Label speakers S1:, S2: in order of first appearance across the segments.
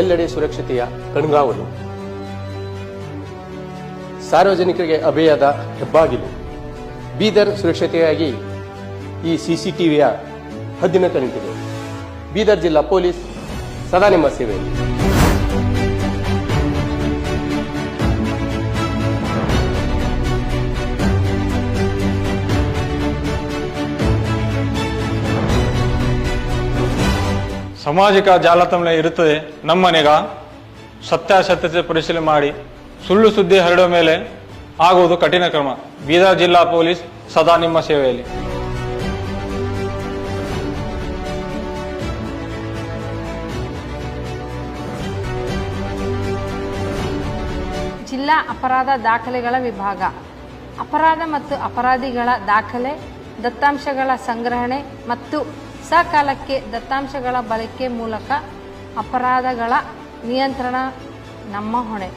S1: ಎಲ್ಲೆಡೆ ಸುರಕ್ಷತೆಯ ಕಣ್ಗಾವಲು. ಸಾರ್ವಜನಿಕರಿಗೆ ಅಭಯದ ಹೆಬ್ಬಾಗಿಲು. ಬೀದರ್ ಸುರಕ್ಷತೆಯಾಗಿ ಈ ಸಿಸಿಟಿವಿಯ ಹದ್ದಿನ ಕಣಿತಿದೆ ಬೀದರ್ ಜಿಲ್ಲಾ ಪೊಲೀಸ್ ಸದಾ ನಿಮ್ಮ ಸೇವೆಯಲ್ಲಿ.
S2: ಸಾಮಾಜಿಕ ಜಾಲತಾಣ ಇರುತ್ತದೆ. ನಮ್ಮನೆಗ ನಿಗಾ ಸತ್ಯಾಸತ್ಯತೆ ಪರಿಶೀಲನೆ ಮಾಡಿ ಸುಳ್ಳು ಸುದ್ದಿ ಹರಡುವ ಮೇಲೆ ಆಗುವುದು ಕಠಿಣ ಕ್ರಮ. ಬೀದರ್ ಜಿಲ್ಲಾ ಪೊಲೀಸ್ ಸದಾ ನಿಮ್ಮ ಸೇವೆಯಲ್ಲಿ.
S3: ಜಿಲ್ಲಾ ಅಪರಾಧ ದಾಖಲೆಗಳ ವಿಭಾಗ. ಅಪರಾಧ ಮತ್ತು ಅಪರಾಧಿಗಳ ದಾಖಲೆ, ದತ್ತಾಂಶಗಳ ಸಂಗ್ರಹಣೆ ಮತ್ತು ಸಕಾಲಕ್ಕೆ ದತ್ತಾಂಶಗಳ ಬಳಕೆ ಮೂಲಕ ಅಪರಾಧಗಳ ನಿಯಂತ್ರಣ ನಮ್ಮ ಹೊಣೆ.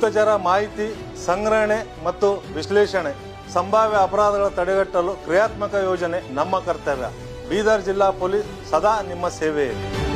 S4: ಗುಪ್ತಚರ ಮಾಹಿತಿ, ಸಂಗ್ರಹಣೆ ಮತ್ತು ವಿಶ್ಲೇಷಣೆ ಸಂಭಾವ್ಯ ಅಪರಾಧಗಳ ತಡೆಗಟ್ಟಲು ಕ್ರಿಯಾತ್ಮಕ ಯೋಜನೆ ನಮ್ಮ ಕರ್ತವ್ಯ. ಬೀದರ್ ಜಿಲ್ಲಾ ಪೊಲೀಸ್ ಸದಾ ನಿಮ್ಮ ಸೇವೆಯಲ್ಲಿ.